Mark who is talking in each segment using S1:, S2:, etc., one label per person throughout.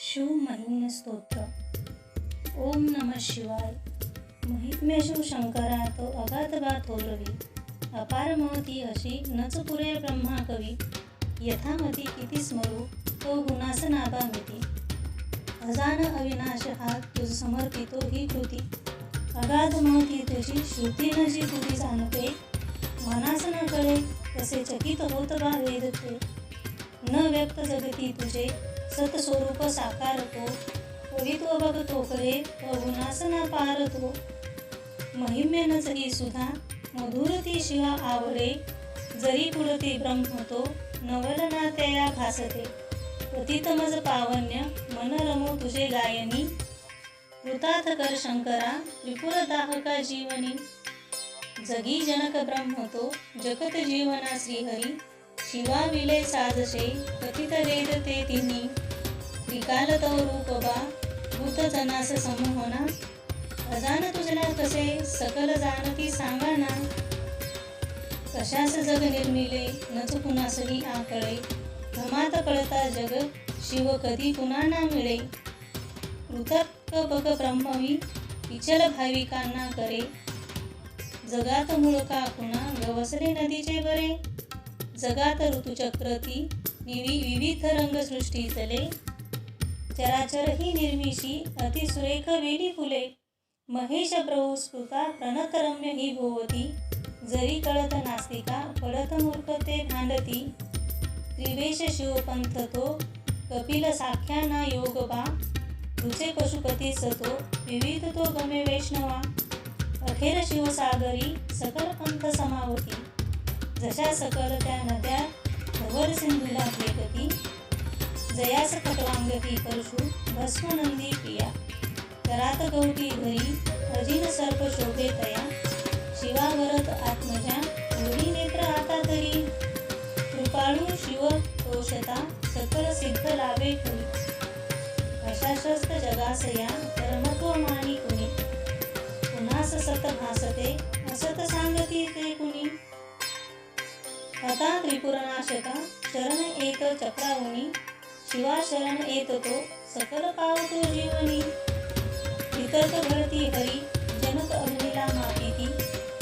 S1: शिव महिम्न स्तोत्र. ओम नम शिवाय. महिम्य शिव शंकरा तो अगाध थोरवी अपार महती अशी नच पुरे ब्रह्मा कवी. यथामती किती स्मरू तो गुणास मिती अजान अविनाश हा तुझ समर्पितो ही कृती. अगाध महती तुझी श्रुती नशी जी तुझी जाणते. मनास न कळे तसे चकित होत बा वेद ते. न व्यक्त जगती तुझे सतस्वरूप साकारतो. कवित्व बघतो करे गुणास पारतो. महिम्यन ही सुधा मधुर ती शिवा आवडे जरी पुढती ब्रह्म तो नवलना भासते. प्रतितमज पावन्य मन रमो तुझे गायनी. कृतार्थ कर शंकरा विपुल दाहका जीवनी. जगी जनक ब्रह्म तो जगत जीवना श्रीहरी शिवा विले साजशे कथित वेद ते तिन्ही त्रिकाल तो रूप बा भूत जनास समूहना। अजान तुझना कसे सकल जाणती सांगा ना कशास जग निर्मिले नच कुणासही आकळे। धमात कळता जग शिव कधी पुन्हा ना मिळे। कृतक बग ब्रह्मवी विचल भाविकांना करे। जगात मुळका कुणा गवसरे नदीचे बरे। जगात ऋतुचक्रती निवी विविध रंगसृष्टी सृष्टीतले चराचर ही निर्मिशी अतिसुरेख वेली फुले। महेश प्रभू स्फुता प्रणतरम्य ही भोवती। जरी कळत नास्तिका पडत मूर्ख ते भांडती। त्रिवेश शिवपंथ तो कपिल साख्याना योग बा। तुझे पशुपती सतो विविध तो गमे वैष्णवा। अखेर शिवसागरी सकल पंथ समावती। जशा सकल त्या नद्या भवर सिंधूला फेकती जयास खटवांगती परशु भस्मनंदी पिया. करात गौटी घरी अजिन सर्प शोभे तया. शिवावरत आत्मजा उडी नेत्र आता तरी. कृपाळू शिव तोषता सकल सिद्ध लावे कुणी अशाश्वस्त जगासया परमत्व मानी कुणी पुन्हास सत भासते असत सांगती ते कुणी. अथा त्रिपुरनाशका शरण येत चक्रावणी शिवा शरण येत तो सकल पावतो जीवनी. वितर्क घडती हरी जनक अग्निला मापिती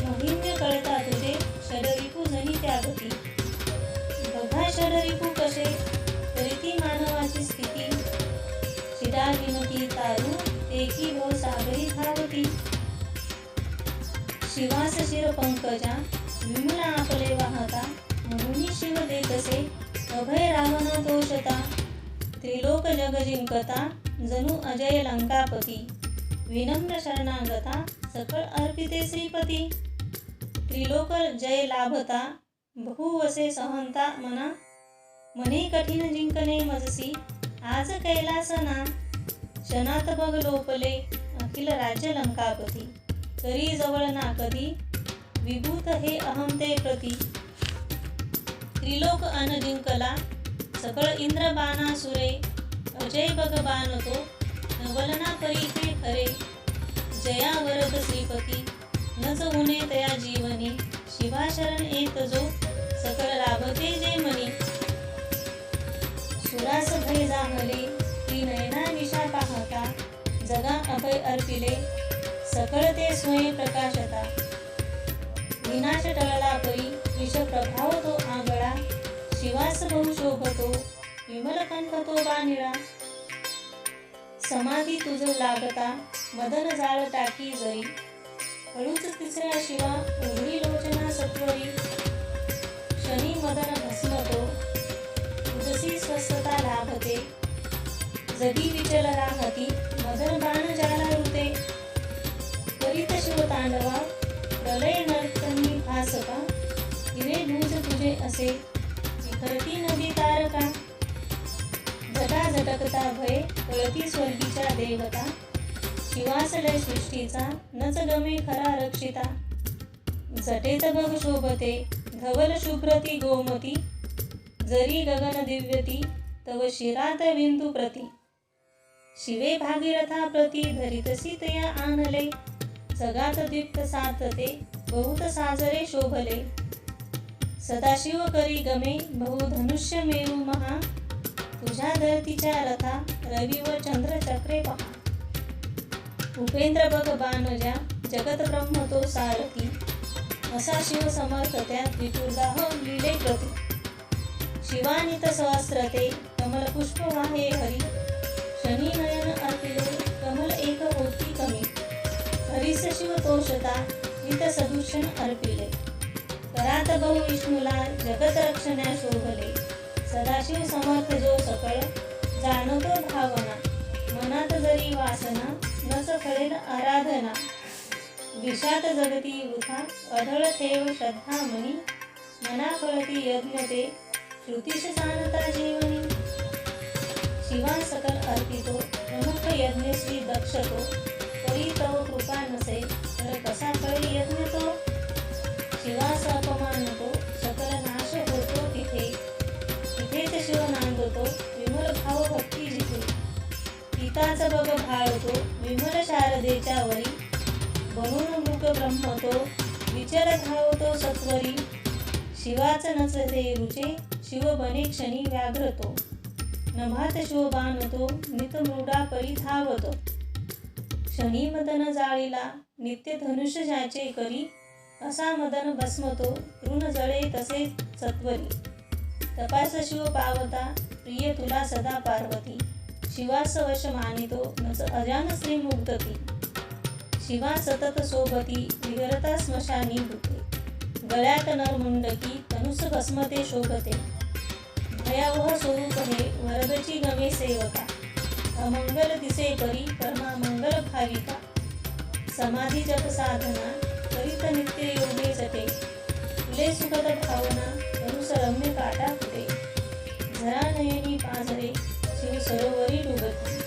S1: मोहिम्य कळता तुझे षडरिपू जनी त्यागती. बघा षडरिपू कसे करीती मानवाची स्थिती. शिडा विनती तारू एकी भो सागरी धावती. शिवास शिर पंकजा विमला आपले वाहन. जसे अभय रावण तोषता त्रिलोक जग जिंकता जणू अजय लंकापती विनम्र शरणागता सकळ अर्पिते श्रीपती. त्रिलोक जय लाभता बहुवसे सहनता मना मने कठीण जिंकणे मजसी आज कैलासना क्षणात बघ लोपले अखिल राज्य लंकापती तरी जवळ ना कधी विभूत हे अहम ते प्रती. त्रिलोक अन जिंकला सकळ इंद्र बाणा सुरे अजय भगवान बाणतो नवलना परी हे खरे जया वरद श्रीपती नच होणे तया जीवनी शिवाशरण येत जो सकळ लाभते जे मनी सुरास भय जामले ती नयना निशा पाहता जगा अभय अर्पिले सकळ ते स्वयं प्रकाशता विनाश टळला परी विष प्रभाव तो आगळा. शिवास बहु शोभतो विमलकंठ तो बानिळा. समाधी तुझ लागता मदन जाळ टाकी जरी. हळूच तिसऱ्या शिवा उघडी लोचना सत्वरी. शनी मदन भस्मतो तुझसी स्वस्थता लाभते. जगी विचल राहती मदन बाण जाला ऋते करीत शिव तांडवा प्रलय नर भासका हिरे भूज तुझे असे. विखरती नदी तारका झटा झटकता भय कळती स्वर्गीच्या देवता. शिवासडे सृष्टीचा नच गमे खरा रक्षिता. झटेच बघ शोभते धवल शुभ्रती गोमती. जरी गगन दिव्यती तव शिरात बिंदू प्रती. शिवे भागीरथा प्रती धरितसी तया आणले जगात दीप्त साधते बहुत साजरे शोभले। सदाशिव करी गमे बहु धनुष्य मेरू महा। तुझ्या धरतीच्या रथा रवी व चंद्र चक्रे पहा। उपेंद्र बघ जगत ब्रह्म तो सारथी असा शिव समर्थ त्यात हो लिले प्रती। शिवानित सहस्रते कमल पुष्प वाहे हरी। शनी नयन अर्पिले कमल एक होती कमी। हरीस शिव तोषता हित सदूषण अर्पिले करात बहु विष्णूला जगत रक्षण्या शोभले. सदाशिव समर्थ जो सकळ जाणतो भावना. मनात जरी वासना नस फळेल आराधना. विषात जगती वृथा अढळ ठेव श्रद्धा मनी. मना कळती यज्ञ ते श्रुतीश सांगता जीवनी. शिवा सकल अर्पितो प्रमुख यज्ञ श्री दक्षतो. परी तव कृपा नसे. तर कसा कळी यज्ञ तो शिवास होतो सकल नाश होतो तिथे तिथेच शिव नांदतो विमल भाव भक्ती जिथे पिताच बघ भाळतो विमल शारदेच्या वरी बनून मृग ब्रह्मतो विचार धावतो सत्वरी शिवाच नसते रुचे शिव बने क्षणी व्याघ्रतो नभात शिव बाणतो नित मृडा परी धावतो क्षणी मदन जाळीला नित्य धनुष्य ज्याचे करी असा मदन भस्मतो तृण जळे तसे सत्वरी. तपास शिव पावता प्रिय तुला सदा पार्वती. शिवास वश मानितो नच अजान श्री मुक्तती. शिवा सतत सोबती विगरता स्मशानी भूते. गळ्यात नरमुंडकी तनुस भस्मते शोभते. भयावह स्वरूप हे वरदची गमे सेवका. अमंगल दिसे परी परमा मंगल भाविका. समाधी जप साधना करीत नित्य योगे जटे फुले सुखद भावना अनुसरम्य काटा फुटे. झरा नयनी पाझरे शिव सरोवरी डुबती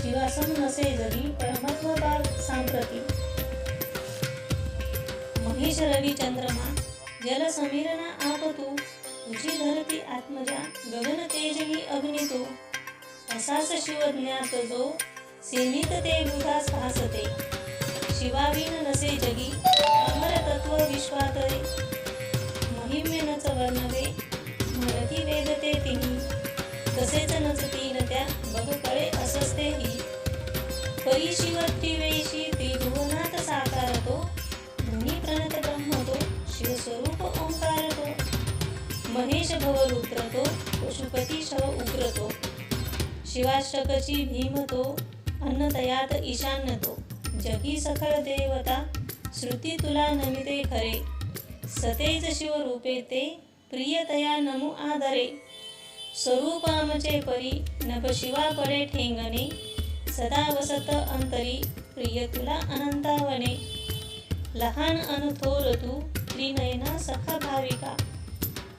S1: शिवासम नसे जरी परमात्म बाग सांप्रती. महेश रवी चंद्रमा जल समीरना आप तू तुझी धरती आत्मजा गगन तेज ही असाच शिव ज्ञात जो सीमित ते विधास भासते. शिवाविन नसे जगी अमर तत्व विश्वात शिवाष्टकची भीम तो अन्नतयात ईशान्य तो. जगी सखर देवता श्रुती तुला नमिते खरे. सतेज शिव रूपे ते प्रियतया नमु आदरे. स्वरूपामचे परी नभ शिवा पडे ठेंगणे. सदा वसत अंतरी प्रिय तुला अनंतावने. लहान अनुथोर तू त्रिनयना सखा भाविका.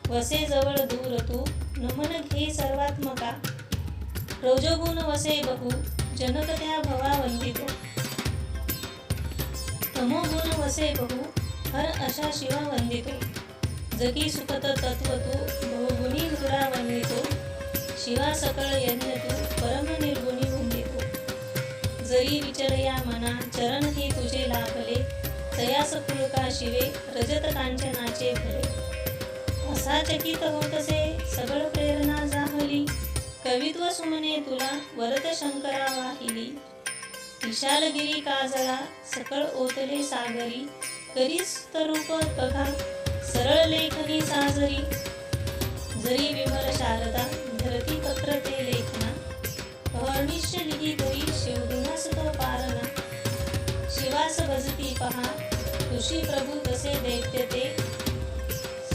S1: वसे जवळ दूर तू नमन घे सर्वात्मका. रजोगुण वसे बहु जनकत्या भवा वंदितो तमोगुण वसे बहु हर अशा शिवा वंदितो जगी सुखत तत्व बहुगुणी मृडा वंदितो शिवा सकळ यज्ञ तो परम निर्गुणी वंदितो जरी विचरया मना चरण हे तुझे लाभले। तयास फुलका शिवे रजत कांचनाचे भले असा चकित होतसे सगळ प्रेरणा जाहली। कवित्व सुमने तुला वरत शंकरा वाहिली. विशालगिरी काजळा सकळ ओतले सागरी. करीस तरूप बघा सरळ लेखनी साजरी. जरी विमल शारदा धरती पत्र ते लेखना अहर्निश लिही तरी शिवगुणास पारणा शिवास भजती पहा ऋषी प्रभू तसे दैत्य ते.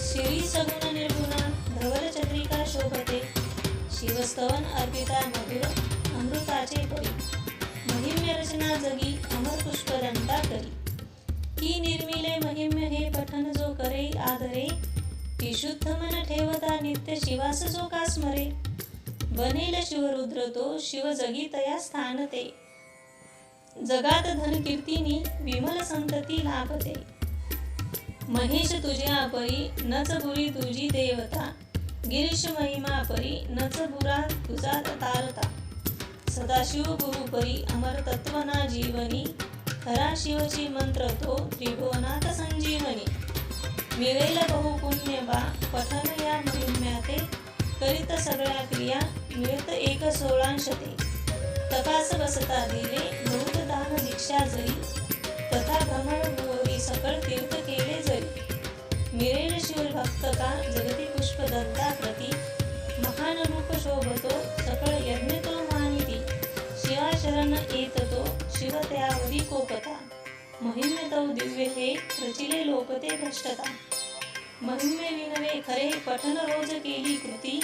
S1: श्री सगुण निर्गुणा धवल चंद्रिका शोभते. शिवस्तवन अर्पिता मधुर अमृताचे परी महिम्य रचना जगी अमर पुष्पदंता करी. की निर्मिले महिम्य हे पठन जो करे आदरे. विशुद्ध मन ठेवता नित्य शिवास जो का स्मरे. बनेल शिवरुद्र तो शिव जगी तया स्थान ते जगात धन कीर्तिनी विमल संतती लाभते. महेश तुझ्या परी नच बुरी तुझी देवता. गिरीश महिमा परी नच बुरा तुझा तारता. सदाशिव गुरु परी अमर तत्वना जीवनी. खरा शिवची मंत्र तो त्रिभुवनात संजीवनी. मिळेल बहु पुण्य बा पठन या महिम्याते. करीत सगळ्या क्रिया मिळत एक सोळांश ते तपास बसता दिले बहुत दान दीक्षा जरी. तथा भ्रमण भुवरी सकळ तीर्थ केले जरी. मिळेल शिव भक्त का? जगती पुष्प दंता प्रती. महान रूप शोभतो सकळ यज्ञ तो मानिती. शिवा शरण येत तो शिव त्यावरी कोपता महिम्य तव दिव्य हे रचिले लोक ते भ्रष्टता. महिम्य विनवे खरे पठन रोज केली कृती.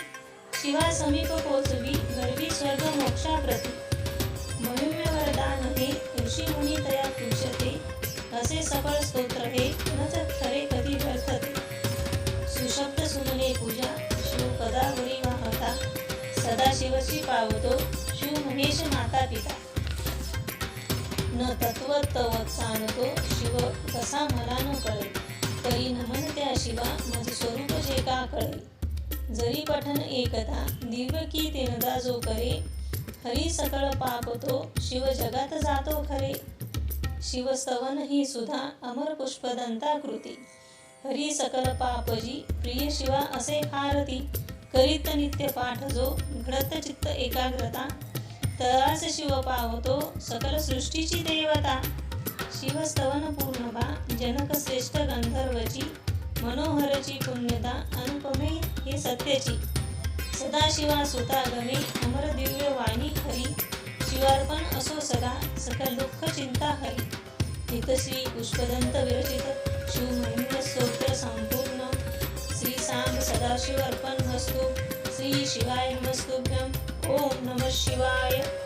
S1: शिवा समीप पोचवी गर्वी स्वर्ग मोक्षाप्रती महिम्य वरदान हे ऋषी मुनी तया पूजते असे सकळ स्तोत्र हे सदा शिवची पावतो शिव महेश माता पिता. न तत्व तव सांगतो शिव कसा मला न कळे तरी नमन त्या शिवा मज स्वरूप जे का कळे जरी पठन एकदा दिव्य की तेनदा जो करे. हरी सकळ पाप तो शिव जगात जातो खरे. शिवस्तवन ही सुधा अमर पुष्पदंता कृती हरी सकल पापजी प्रिय शिवा असे फारती करीत नित्य पाठ जो घडत चित्त एकाग्रता तळास शिव पावतो सकल सृष्टीची देवता. शिवस्तवन पूर्णबा जनक श्रेष्ठ गंधर्वची मनोहरची पुण्यता अनुपमे हे सत्यची. सदाशिवा सुतागमे अमर दिव्य वाणी खरी शिवार्पण असो सदा सकल दुःख चिंता हरी. हितश्री पुष्पदंत विरचित शिवमहिंद स्तोत्र संपूर्ण. श्री साम सदाशिव अर्पण नमस्तु। श्री शिवाय नमस्तुभ्यम ओम नमः शिवाय।